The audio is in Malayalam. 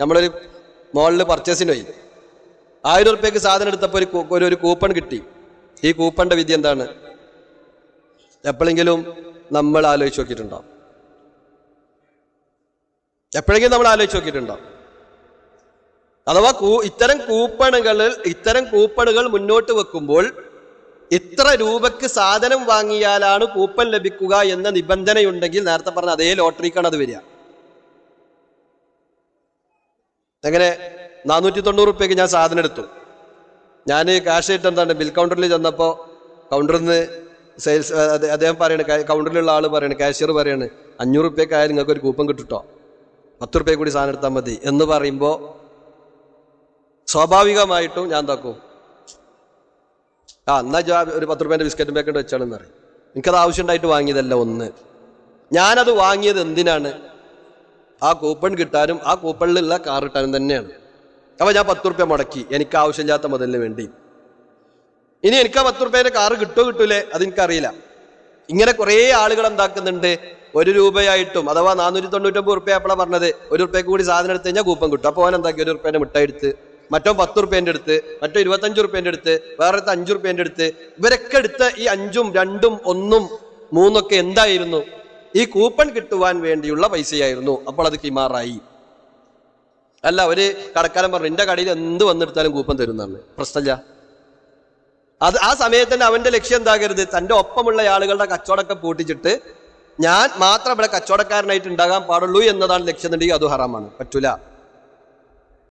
നമ്മളൊരു മോളിൽ പർച്ചേസിന് പോയി ആയിരം ഉറുപ്പ്യക്ക് സാധനം എടുത്തപ്പോൾ ഒരു ഒരു ഒരു കൂപ്പൺ കിട്ടി. ഈ കൂപ്പണിന്റെ വിധി എന്താണ്? എപ്പോഴെങ്കിലും നമ്മൾ ആലോചിച്ച് നോക്കിയിട്ടുണ്ടോ എപ്പോഴെങ്കിലും നമ്മൾ ആലോചിച്ച് നോക്കിയിട്ടുണ്ടോ അഥവാ ഇത്തരം കൂപ്പണുകളിൽ ഇത്തരം കൂപ്പണുകൾ മുന്നോട്ട് വെക്കുമ്പോൾ ഇത്ര രൂപയ്ക്ക് സാധനം വാങ്ങിയാലാണ് കൂപ്പൺ ലഭിക്കുക എന്ന നിബന്ധനയുണ്ടെങ്കിൽ നേരത്തെ പറഞ്ഞ അതേ ലോട്ടറിക്കാണ് അത് വരിക. അങ്ങനെ നാനൂറ്റി തൊണ്ണൂറ് റുപ്യക്ക് ഞാൻ സാധനം എടുത്തു. ഞാൻ കാശ് ആയിട്ട് എന്താണ് ബിൽ കൗണ്ടറിൽ ചെന്നപ്പോൾ കൗണ്ടറിൽ നിന്ന് സെയിൽസ് അദ്ദേഹം പറയണ കൗണ്ടറിലുള്ള ആൾ പറയണ കാഷ്യർ പറയാണ് അഞ്ഞൂറ് റുപ്യക്കായാലും നിങ്ങൾക്ക് ഒരു കൂപ്പൺ കിട്ടുട്ടോ. പത്ത് റുപ്യ കൂടി സാധനം എടുത്താൽ മതി എന്ന് പറയുമ്പോൾ സ്വാഭാവികമായിട്ടും ഞാൻ എന്താക്കും? ആ എന്നാ ജാ ഒരു പത്ത് റുപ്യേന്റെ ബിസ്ക്കറ്റും പേക്കറ്റ് വെച്ചാണെന്ന് പറയും. എനിക്കത് ആവശ്യമുണ്ടായിട്ട് വാങ്ങിയതല്ല ഒന്ന്. ഞാനത് വാങ്ങിയത് എന്തിനാണ്? ആ കൂപ്പൺ കിട്ടാനും ആ കൂപ്പണിലുള്ള കാർ കിട്ടാനും തന്നെയാണ്. അപ്പൊ ഞാൻ പത്ത് റുപ്യ മുടക്കി. എനിക്ക് ആവശ്യമില്ലാത്ത മുതലിന് വേണ്ടി. ഇനി എനിക്ക് ആ പത്ത് റുപ്യേന്റെ കാറ് കിട്ടുമോ കിട്ടൂലേ? അത് എനിക്കറിയില്ല ഇങ്ങനെ കുറേ ആളുകൾ എന്താക്കുന്നുണ്ട്? ഒരു രൂപയായിട്ടും അഥവാ നാനൂറ്റി തൊണ്ണൂറ്റൊമ്പത് റുപ്യ എപ്പോഴാണ് പറഞ്ഞത്. ഒരു റുപ്യക്ക് കൂടി സാധനം എടുത്ത് കഴിഞ്ഞാൽ കൂപ്പൺ കിട്ടും. അപ്പോൾ അവൻ എന്താക്കി? ഒരു റുപ്യേന്റെ മിഠായി എടുത്ത് മറ്റോ പത്ത് റുപ്യേന്റെ അടുത്ത് മറ്റോ ഇരുപത്തഞ്ച് റുപ്യേന്റെ അടുത്ത് വേറെ അഞ്ച് റുപ്യേന്റെ അടുത്ത് ഇവരൊക്കെ എടുത്ത ഈ അഞ്ചും രണ്ടും ഒന്നും മൂന്നൊക്കെ എന്തായിരുന്നു? ഈ കൂപ്പൺ കിട്ടുവാൻ വേണ്ടിയുള്ള പൈസയായിരുന്നു. അപ്പോൾ അത് കിമാറായി അല്ല അവർ കടക്കാരൻ പറഞ്ഞു എന്റെ കടയിൽ എന്ത് വന്നെടുത്താലും കൂപ്പൺ തരുന്നതാണ് പ്രശ്നമില്ല. അത് ആ സമയത്ത് തന്നെ അവന്റെ ലക്ഷ്യം എന്താകരുത്? തന്റെ ഒപ്പമുള്ള ആളുകളുടെ കച്ചവടമൊക്കെ പൂട്ടിച്ചിട്ട് ഞാൻ മാത്രം ഇവിടെ കച്ചവടക്കാരനായിട്ട് ഉണ്ടാകാൻ പാടുള്ളൂ എന്നതാണ് ലക്ഷ്യം എന്നുണ്ടെങ്കിൽ അത് ഹറാമാണ്. പറ്റൂല.